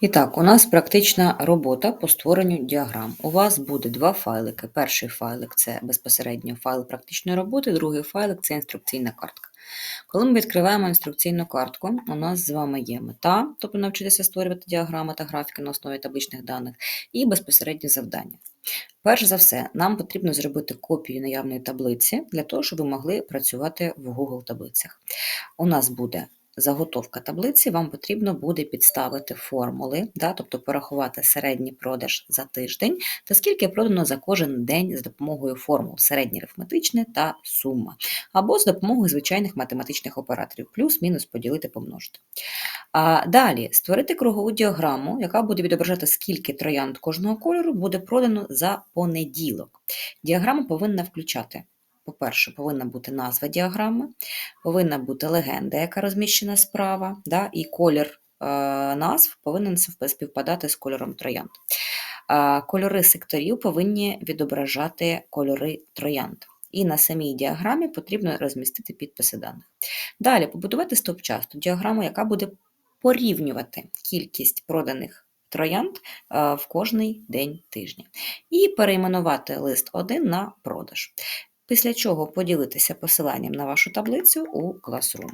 І так, у нас практична робота по створенню діаграм. У вас буде два файлики. Перший файлик це безпосередньо файл практичної роботи, другий файлик це інструкційна картка. Коли ми відкриваємо інструкційну картку, у нас з вами є мета, тобто навчитися створювати діаграми та графіки на основі табличних даних, і безпосередньо завдання. Перш за все, нам потрібно зробити копію наявної таблиці для того, щоб ви могли працювати в Google таблицях. У нас буде заготовка таблиці, вам потрібно буде підставити формули, да, тобто порахувати середній продаж за тиждень та скільки продано за кожен день з допомогою формул середнє арифметичне та сума, або з допомогою звичайних математичних операторів, плюс-мінус поділити помножити. А Далі створити кругову діаграму, яка буде відображати, скільки троянд кожного кольору буде продано за понеділок. Діаграма повинна включати по-перше, повинна бути назва діаграми, повинна бути легенда, яка розміщена справа, да, і колір е, назв повинен співпадати з кольором троянд. Е, кольори секторів повинні відображати кольори троянд. І на самій діаграмі потрібно розмістити підписи даних. Далі побудувати стовпчасту діаграму, яка буде порівнювати кількість проданих троянд е, в кожний день тижня. І перейменувати лист 1 на продаж після чого поділитися посиланням на вашу таблицю у Classroom.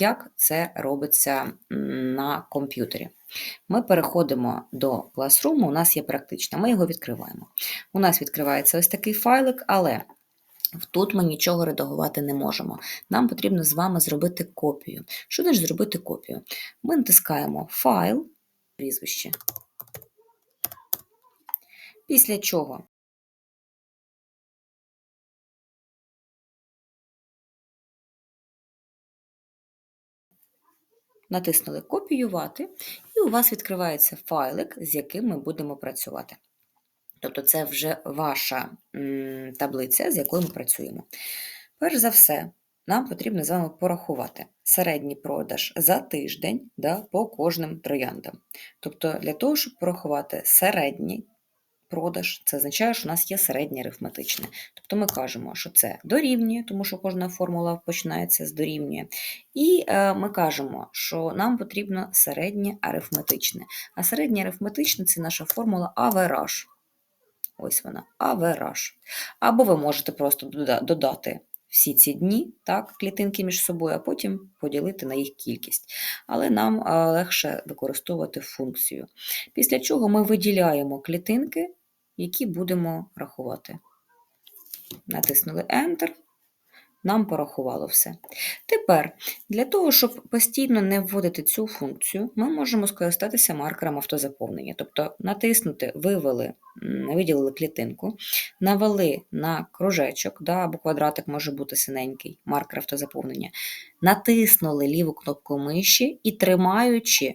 Як це робиться на комп'ютері? Ми переходимо до Classroom, у нас є практична, ми його відкриваємо. У нас відкривається ось такий файлик, але тут ми нічого редагувати не можемо. Нам потрібно з вами зробити копію. Що значить зробити копію? Ми натискаємо Файл, прізвище. Після чого натиснули Копіювати, і у вас відкривається файлик, з яким ми будемо працювати. Тобто, це вже ваша таблиця, з якою ми працюємо. Перш за все, нам потрібно з вами порахувати середній продаж за тиждень да, по кожним трояндам. Тобто, для того, щоб порахувати середній продаж, це означає, що у нас є середнє арифметичне. Тобто ми кажемо, що це дорівнює, тому що кожна формула починається з дорівнює. І е, ми кажемо, що нам потрібно середнє арифметичне. А середнє арифметичне це наша формула авераж. Ось вона, авераж. Або ви можете просто додати. Всі ці дні, так, клітинки між собою, а потім поділити на їх кількість. Але нам е, легше використовувати функцію. Після чого ми виділяємо клітинки які будемо рахувати. Натиснули Enter, нам порахувало все. Тепер, для того, щоб постійно не вводити цю функцію, ми можемо скористатися маркером автозаповнення. Тобто натиснути, вивели, виділили клітинку, навели на кружечок, да, або квадратик може бути синенький, маркер автозаповнення, натиснули ліву кнопку миші і тримаючи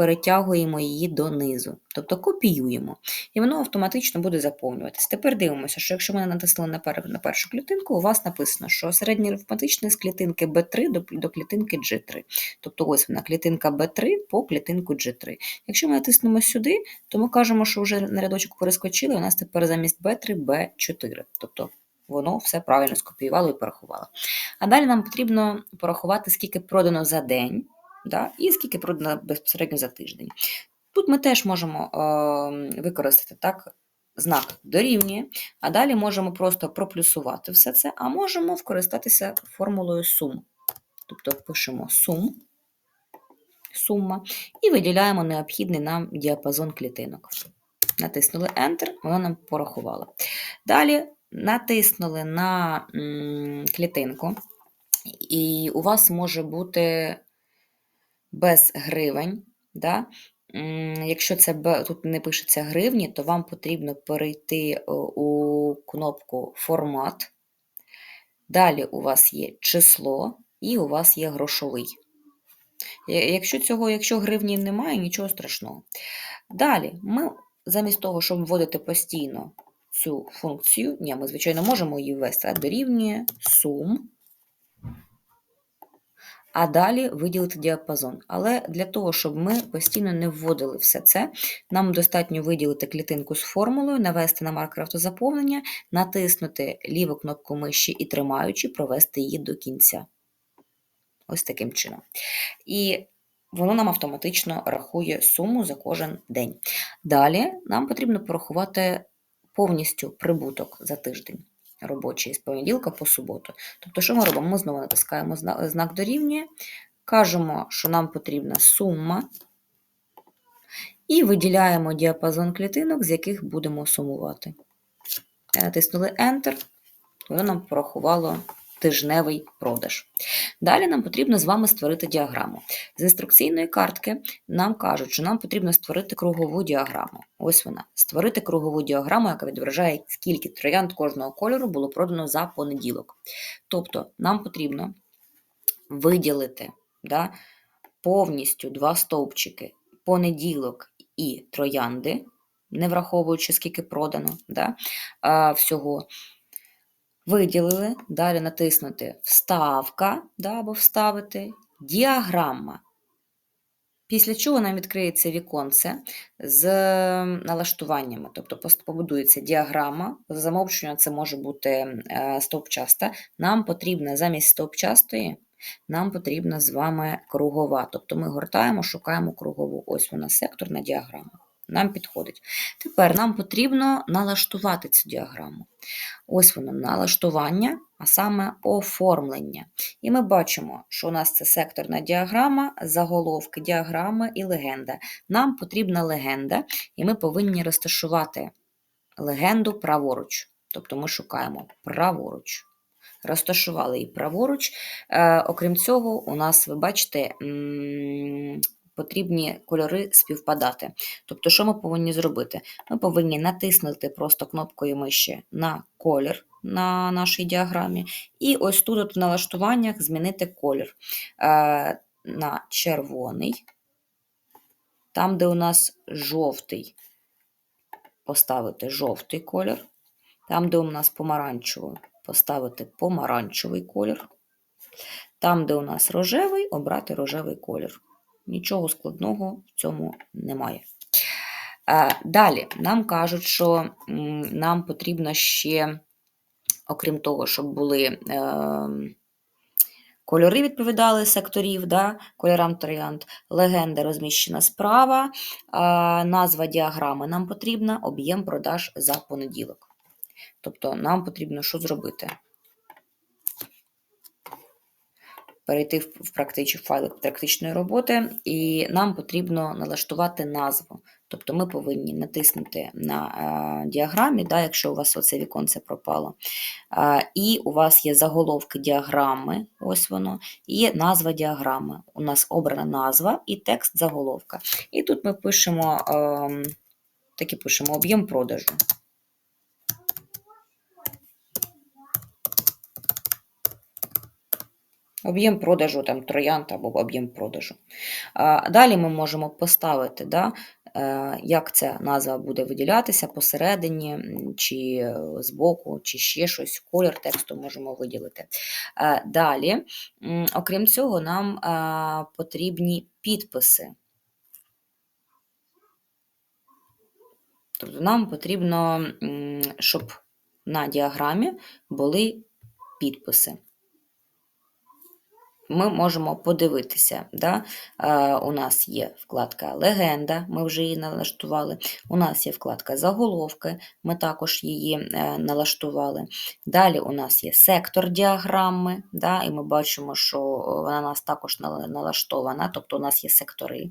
перетягуємо її донизу, тобто копіюємо, і воно автоматично буде заповнюватися. Тепер дивимося, що якщо ми натиснули на першу клітинку, у вас написано, що середній арифметичний з клітинки B3 до, до клітинки G3. Тобто ось вона клітинка B3 по клітинку G3. Якщо ми натиснемо сюди, то ми кажемо, що вже на рядочок перескочили, у нас тепер замість B3 B4. Тобто Воно все правильно скопіювало і порахувало. А далі нам потрібно порахувати, скільки продано за день да, і скільки продано безпосередньо за тиждень. Тут ми теж можемо е, використати так, знак дорівнює, а далі можемо просто проплюсувати все це, а можемо скористатися формулою сум. Тобто пишемо сум, сума і виділяємо необхідний нам діапазон клітинок. Натиснули Enter, воно нам порахувало. Далі натиснули на клітинку, і у вас може бути без гривень. Да? Якщо це тут не пишеться гривні, то вам потрібно перейти е, у кнопку Формат. Далі у вас є число і у вас є грошовий. Якщо цього, якщо гривні немає, нічого страшного. Далі, ми замість того, щоб вводити постійно цю функцію, ні, ми, звичайно, можемо її ввести, а дорівнює сум а далі виділити діапазон. Але для того, щоб ми постійно не вводили все це, нам достатньо виділити клітинку з формулою, навести на маркер автозаповнення, натиснути ліву кнопку миші і тримаючи, провести її до кінця. Ось таким чином. І воно нам автоматично рахує суму за кожен день. Далі нам потрібно порахувати повністю прибуток за тиждень робочий з понеділка по суботу. Тобто, що ми робимо? Ми знову натискаємо знак дорівнює, кажемо, що нам потрібна сума, і виділяємо діапазон клітинок, з яких будемо сумувати. Натиснули Enter, воно нам порахувало тижневий продаж. Далі нам потрібно з вами створити діаграму. З інструкційної картки нам кажуть, що нам потрібно створити кругову діаграму. Ось вона. Створити кругову діаграму, яка відображає, скільки троянд кожного кольору було продано за понеділок. Тобто, нам потрібно виділити да, повністю два стовпчики понеділок і троянди, не враховуючи, скільки продано да, всього. Виділили, далі натиснути Вставка да, або Вставити, діаграма. Після чого нам відкриється віконце з налаштуваннями, тобто побудується діаграма, за замовчення це може бути е, стовпчаста. Нам потрібна замість стовпчастої, нам потрібна з вами кругова. Тобто ми гортаємо, шукаємо кругову. Ось вона секторна діаграма нам підходить. Тепер нам потрібно налаштувати цю діаграму. Ось воно налаштування, а саме оформлення. І ми бачимо, що у нас це секторна діаграма, заголовки діаграми і легенда. Нам потрібна легенда, і ми повинні розташувати легенду праворуч. Тобто ми шукаємо праворуч. Розташували її праворуч. Е, Окрім цього, у нас, ви бачите, потрібні кольори співпадати. Тобто, що ми повинні зробити? Ми повинні натиснути просто кнопкою миші на колір на нашій діаграмі, і ось тут от в налаштуваннях змінити колір е, на червоний, там, де у нас жовтий, поставити жовтий колір, там, де у нас помаранчевий, поставити помаранчевий колір. Там, де у нас рожевий, обрати рожевий колір. Нічого складного в цьому немає. Далі нам кажуть, що нам потрібно ще, окрім того, щоб були е, кольори відповідали секторів, да, кольорам троянд, легенда розміщена справа, назва діаграми нам потрібна, об'єм продаж за понеділок. Тобто нам потрібно що зробити? Перейти в практич, файлик практичної роботи, і нам потрібно налаштувати назву. Тобто ми повинні натиснути на е, діаграмі, да, якщо у вас оце віконце пропало. Е, і у вас є заголовки діаграми, ось воно, і назва діаграми. У нас обрана назва і текст заголовка. І тут ми пишемо, ем, таки пишемо об'єм продажу. Об'єм продажу там троянд або об'єм продажу. Далі ми можемо поставити, да, е, як ця назва буде виділятися посередині, чи збоку, чи ще щось, колір тексту можемо виділити. Е, далі, окрім цього, нам е, потрібні підписи. Тобто нам потрібно, щоб на діаграмі були підписи ми можемо подивитися. Да? Е, у нас є вкладка Легенда, ми вже її налаштували. У нас є вкладка Заголовки, ми також її е, налаштували. Далі у нас є сектор діаграми, да? і ми бачимо, що вона у нас також налаштована, тобто у нас є сектори.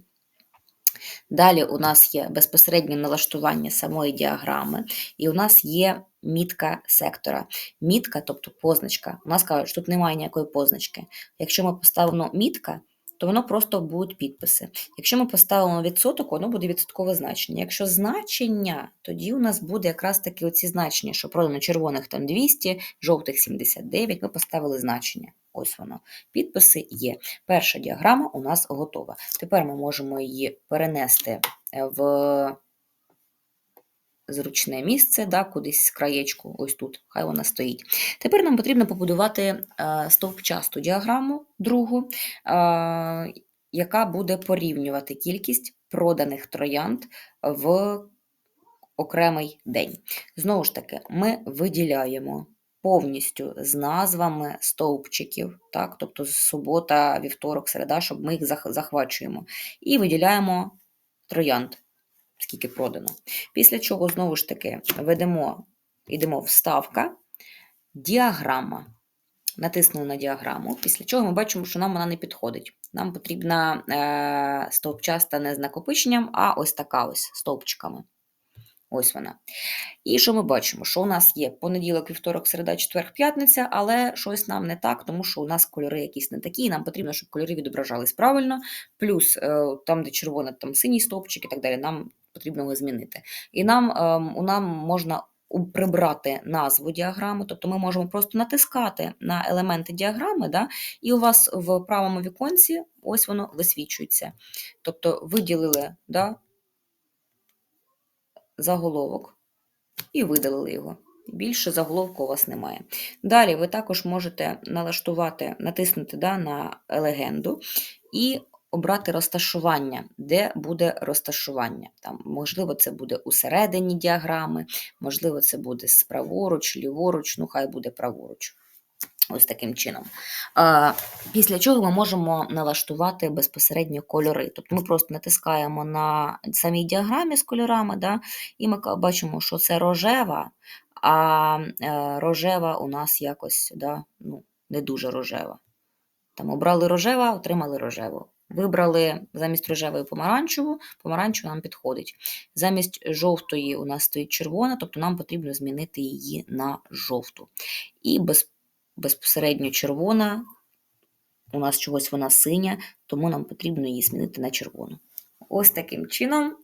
Далі у нас є безпосереднє налаштування самої діаграми, і у нас є мітка сектора. Мітка, тобто позначка. У нас кажуть, що тут немає ніякої позначки. Якщо ми поставимо мітка, то воно просто будуть підписи. Якщо ми поставимо відсоток, воно буде відсоткове значення. Якщо значення, тоді у нас буде якраз таки оці значення, що продано червоних там 200, жовтих 79, ми поставили значення. Ось воно. Підписи є. Перша діаграма у нас готова. Тепер ми можемо її перенести в зручне місце, да, кудись з краєчку, ось тут, хай вона стоїть. Тепер нам потрібно побудувати е, стовпчасту діаграму, другу, е, яка буде порівнювати кількість проданих троянд в окремий день. Знову ж таки, ми виділяємо повністю з назвами стовпчиків, так, тобто субота, вівторок, середа, щоб ми їх захвачуємо. І виділяємо троянд, скільки продано. Після чого, знову ж таки, ведемо, йдемо вставка, діаграма. Натиснули на діаграму, після чого ми бачимо, що нам вона не підходить. Нам потрібна е, стовпчаста не з накопиченням, а ось така ось стовпчиками. Ось вона. І що ми бачимо? Що у нас є понеділок, вівторок, середа, четвер, п'ятниця, але щось нам не так, тому що у нас кольори якісь не такі, і нам потрібно, щоб кольори відображались правильно. Плюс е, там, де червоне, там синій стовпчик і так далі, нам потрібно його змінити. І нам, ем, у нам можна прибрати назву діаграми, тобто ми можемо просто натискати на елементи діаграми, да, і у вас в правому віконці ось воно висвічується. Тобто виділили да, заголовок і видалили його. Більше заголовку у вас немає. Далі ви також можете налаштувати, натиснути да, на легенду і обрати розташування, де буде розташування. Там, можливо, це буде усередині діаграми, можливо, це буде справоруч, ліворуч, ну хай буде праворуч. Ось таким чином. Після чого ми можемо налаштувати безпосередньо кольори. Тобто ми просто натискаємо на самій діаграмі з кольорами, да, і ми бачимо, що це рожева, а е, рожева у нас якось да, ну, не дуже рожева. Там обрали рожева, отримали рожеву. Вибрали замість рожевої помаранчеву, помаранчева нам підходить. Замість жовтої у нас стоїть червона, тобто нам потрібно змінити її на жовту. І без, безпосередньо червона, у нас чогось вона синя, тому нам потрібно її змінити на червону. Ось таким чином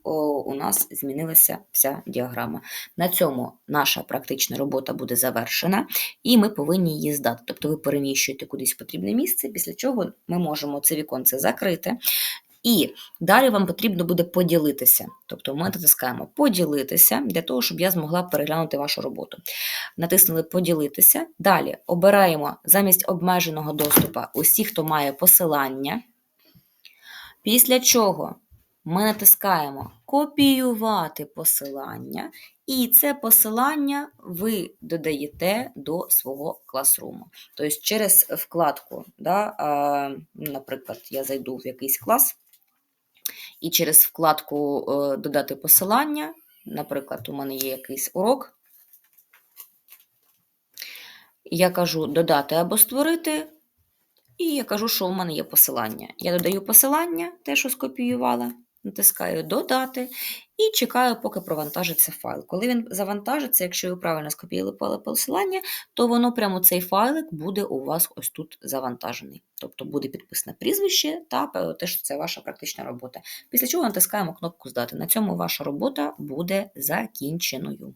у нас змінилася вся діаграма. На цьому наша практична робота буде завершена, і ми повинні її здати. Тобто ви переміщуєте кудись в потрібне місце, після чого ми можемо це віконце закрити. І далі вам потрібно буде поділитися. Тобто ми натискаємо поділитися для того, щоб я змогла переглянути вашу роботу. Натиснули поділитися. Далі обираємо замість обмеженого доступу усі, хто має посилання. Після чого ми натискаємо копіювати посилання, і це посилання ви додаєте до свого класруму. Тобто через вкладку, да, наприклад, я зайду в якийсь клас, і через вкладку е, додати посилання, наприклад, у мене є якийсь урок. Я кажу додати або створити, і я кажу, що у мене є посилання. Я додаю посилання, те, що скопіювала, натискаю Додати і чекаю, поки провантажиться файл. Коли він завантажиться, якщо ви правильно скопіювали посилання, то воно прямо цей файлик буде у вас ось тут завантажений. Тобто буде підписане прізвище та те, що це ваша практична робота. Після чого натискаємо кнопку Здати. На цьому ваша робота буде закінченою.